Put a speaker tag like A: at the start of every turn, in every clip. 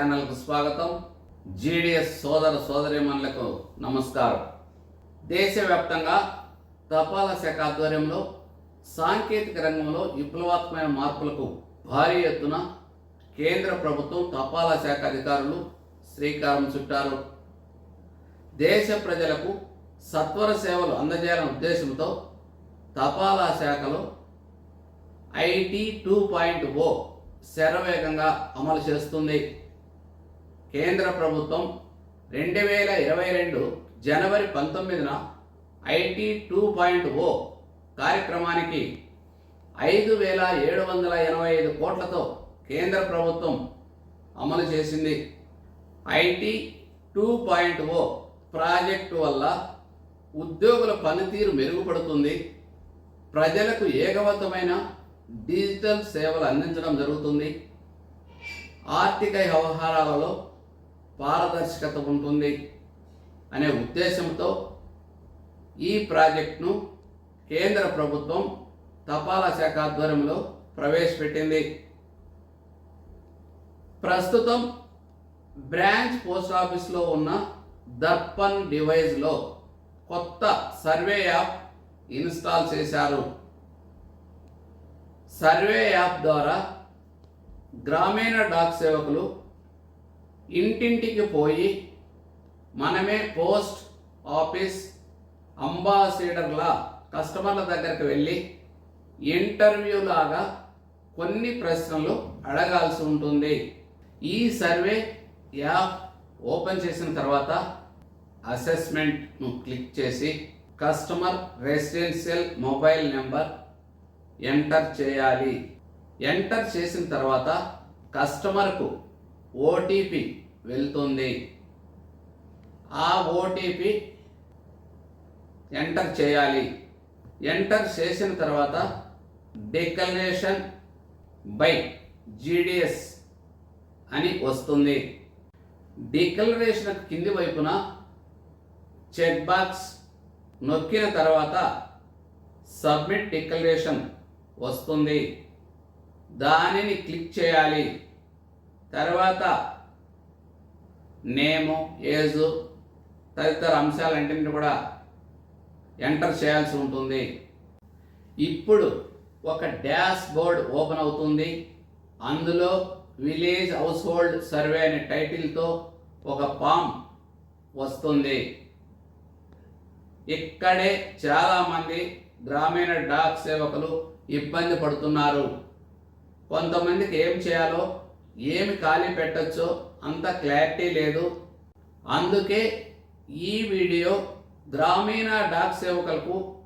A: ఛానల్కు స్వాగతం. జీడిఎస్ సోదర సోదరిమణులకు నమస్కారం. దేశవ్యాప్తంగా తపాలా శాఖ ఆధ్వర్యంలో సాంకేతిక రంగంలో విప్లవాత్మక మార్పులకు భారీ ఎత్తున కేంద్ర ప్రభుత్వం తపాలా శాఖ అధికారులు శ్రీకారం చుట్టారు. దేశ ప్రజలకు సత్వర సేవలు అందజేయాలనే ఉద్దేశంతో తపాలా శాఖలో ఐటీ టూ పాయింట్ ఓ శరవేగంగా అమలు చేస్తుంది. కేంద్ర ప్రభుత్వం రెండు వేల ఇరవై రెండు జనవరి పంతొమ్మిదిన ఐటీ టూ పాయింట్ ఓ కార్యక్రమానికి ఐదు వేల ఏడు వందల ఎనభై ఐదు కోట్లతో కేంద్ర ప్రభుత్వం అమలు చేసింది. IT two point O project వల్ల ఉద్యోగుల పనితీరు మెరుగుపడుతుంది. ప్రజలకు ఏకవంతమైన డిజిటల్ సేవలు అందించడం జరుగుతుంది. ఆర్థిక వ్యవహారాలలో పారదర్శకత ఉంటుంది అనే ఉద్దేశంతో ఈ ప్రాజెక్టును కేంద్ర ప్రభుత్వం తపాలా శాఖ ఆధ్వర్యంలో ప్రవేశపెట్టింది. ప్రస్తుతం బ్రాంచ్ పోస్ట్ ఆఫీస్లో ఉన్న దర్పన్ డివైజ్లో కొత్త సర్వే యాప్ ఇన్స్టాల్ చేశారు. సర్వే యాప్ ద్వారా గ్రామీణ డాక్ సేవకులు ఇంటింటికి పోయి మనమే పోస్ట్ ఆఫీస్ అంబాసిడర్లా కస్టమర్ల దగ్గరికి వెళ్ళి ఇంటర్వ్యూ లాగా కొన్ని ప్రశ్నలు అడగాల్సి ఉంటుంది. ఈ సర్వే యాప్ ఓపెన్ చేసిన తర్వాత అసెస్మెంట్ను క్లిక్ చేసి customer residential mobile number enter చేయాలి. ఎంటర్ చేసిన తర్వాత కస్టమర్కు ఓటీపీ వెళ్తుంది. ఆ ఓటీపీ ఎంటర్ చేయాలి. ఎంటర్ చేసిన తర్వాత డిక్లరేషన్ బై జీడిఎస్ అని వస్తుంది. డిక్లరేషన్ కింది వైపున చెక్ బాక్స్ నొక్కిన తర్వాత సబ్మిట్ డిక్లరేషన్ వస్తుంది. దానిని క్లిక్ చేయాలి. తర్వాత నేము ఏజు తదితర అంశాలన్నింటిని కూడా ఎంటర్ చేయాల్సి ఉంటుంది. ఇప్పుడు ఒక డాష్ బోర్డ్ ఓపెన్ అవుతుంది. అందులో విలేజ్ హౌస్ హోల్డ్ సర్వే అనే టైటిల్తో ఒక ఫామ్ వస్తుంది. ఇక్కడే చాలామంది గ్రామీణ డాక్ సేవకులు ఇబ్బంది పడుతున్నారు. కొంతమందికి ఏం చేయాలో ఏమి ఖాళీ పెట్టచ్చో అంత క్లారిటీ లేదు. అందుకే ఈ వీడియో గ్రామీణ డాక్ సేవకులకు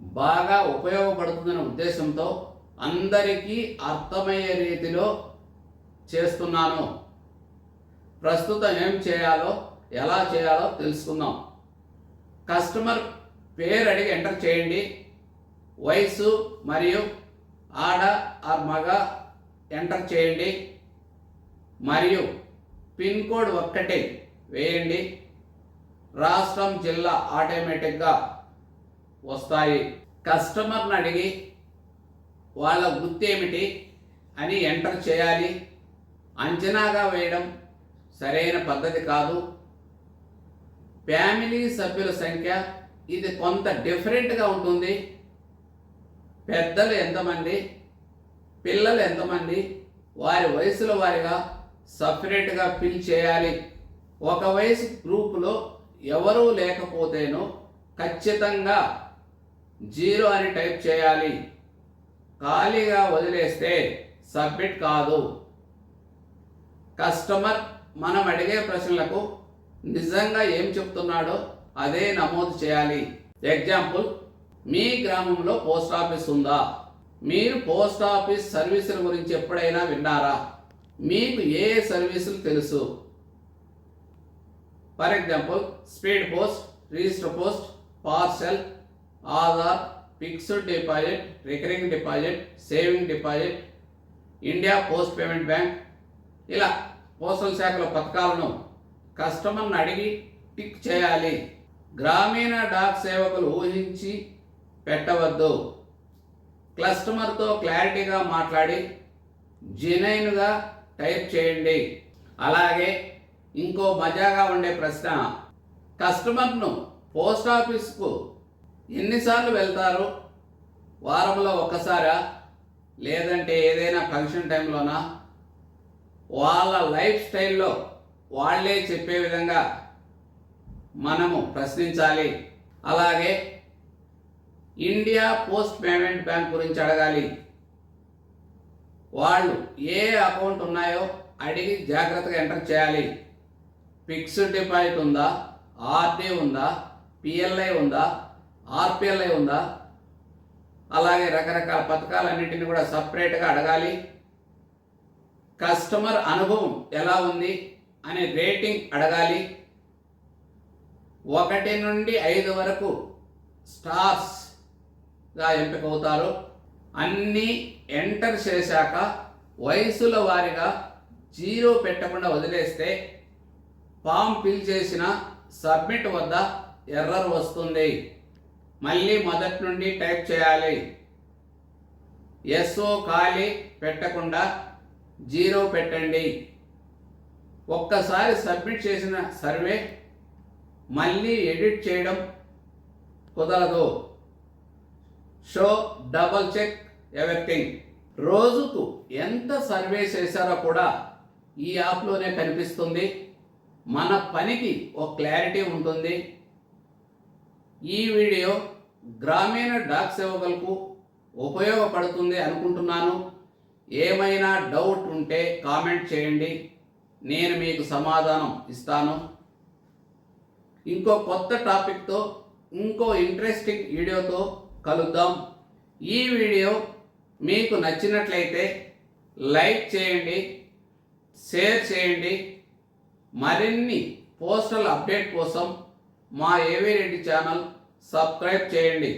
A: బాగా ఉపయోగపడుతుందనే ఉద్దేశంతో అందరికీ అర్థమయ్యే రీతిలో చేస్తున్నాను. ప్రస్తుతం ఏం చేయాలో ఎలా చేయాలో తెలుసుకుందాం. కస్టమర్ పేరు అడిగి ఎంటర్ చేయండి. వయసు మరియు ఆడ ఆర్ మగ ఎంటర్ చేయండి. మరియు పిన్ కోడ్ ఒక్కటే వేయండి. రాష్ట్రం జిల్లా ఆటోమేటిక్గా వస్తాయి. కస్టమర్ని అడిగి వాళ్ళ వృత్తి ఏమిటి అని ఎంటర్ చేయాలి. అంచనాగా వేయడం సరైన పద్ధతి కాదు. ఫ్యామిలీ సభ్యుల సంఖ్య ఇది కొంత డిఫరెంట్గా ఉంటుంది. పెద్దలు ఎంతమంది పిల్లలు ఎంతమంది వారి వయసుల వారిగా సపరేట్గా ఫిల్ చేయాలి. ఒక వయసు గ్రూపులో ఎవరూ లేకపోతేనో ఖచ్చితంగా జీరో అని టైప్ చేయాలి. ఖాళీగా వదిలేస్తే సబ్మిట్ కాదు. కస్టమర్ మనం అడిగే ప్రశ్నలకు నిజంగా ఏం చెప్తున్నాడో అదే నమోదు చేయాలి. ఎగ్జాంపుల్ మీ గ్రామంలో పోస్ట్ ఆఫీస్ ఉందా? మీరు పోస్ట్ ఆఫీస్ సర్వీసుల గురించి ఎప్పుడైనా విన్నారా? మీకు ఏ సర్వీసులు తెలుసు? For example speed post register post parcel Aadhaar fixed deposit recurring deposit saving deposit India post payment bank ఇలా పోస్టల్ శాఖల పథకాలను కస్టమర్ని అడిగి టిక్ చేయాలి. గ్రామీణ డాక్ సేవకులు ఊహించి పెట్టవద్దు. కస్టమర్తో క్లారిటీగా మాట్లాడి జెనైన్గా టైప్ చేయండి. అలాగే ఇంకో మజాగా ఉండే ప్రశ్న. కస్టమర్ను పోస్ట్ ఆఫీస్కు ఎన్నిసార్లు వెళ్తారు? వారంలో ఒక్కసారా? లేదంటే ఏదైనా ఫంక్షన్ టైంలోనా? వాళ్ళ లైఫ్ స్టైల్లో వాళ్ళే చెప్పే విధంగా మనము ప్రశ్నించాలి. అలాగే ఇండియా పోస్ట్ పేమెంట్ బ్యాంక్ గురించి అడగాలి. వాళ్ళు ఏ అకౌంట్ ఉన్నాయో అడిగి జాగ్రత్తగా ఎంటర్ చేయాలి. ఫిక్స్డ్ డిపాజిట్ ఉందా? ఆర్డీ ఉందా? పిఎల్ఐ ఉందా? ఆర్పిఎల్ఐ ఉందా? అలాగే రకరకాల పథకాలన్నింటినీ కూడా సపరేట్గా అడగాలి. కస్టమర్ అనుభవం ఎలా ఉంది అనే రేటింగ్ అడగాలి. ఒకటి నుండి ఐదు వరకు స్టార్స్గా ఎంపికవుతారు. అన్నీ ఎంటర్ చేశాక వయసుల వారిగా జీరో పెట్టకుండా వదిలేస్తే ఫామ్ ఫిల్ చేసిన సబ్మిట్ వద్ద ఎర్రర్ వస్తుంది. మళ్ళీ మొదటి నుండి టైప్ చేయాలి. ఎస్ఓ ఖాళీ పెట్టకుండా జీరో పెట్టండి. ఒక్కసారి సబ్మిట్ చేసిన సర్వే మళ్ళీ ఎడిట్ చేయడం కుదరదు. షో డబల్ చెక్ ఎవెక్టింగ్ రోజుకు ఎంత సర్వే చేశారో కూడా ఈ యాప్లోనే కనిపిస్తుంది. మన పనికి ఒక క్లారిటీ ఉంటుంది. ఈ వీడియో గ్రామీణ డాక్ సేవకులకు ఉపయోగపడుతుంది అనుకుంటున్నాను. ఏమైనా డౌట్ ఉంటే కామెంట్ చేయండి. నేను మీకు సమాధానం ఇస్తాను. ఇంకో కొత్త టాపిక్తో ఇంకో ఇంట్రెస్టింగ్ వీడియోతో కలుద్దాం. ఈ వీడియో మీకు నచ్చినట్లయితే లైక్ చేయండి షేర్ చేయండి. మరిన్ని పోస్టల్ అప్డేట్ కోసం మా ఏవీ రెడ్డి ఛానల్ సబ్స్క్రైబ్ చేయండి.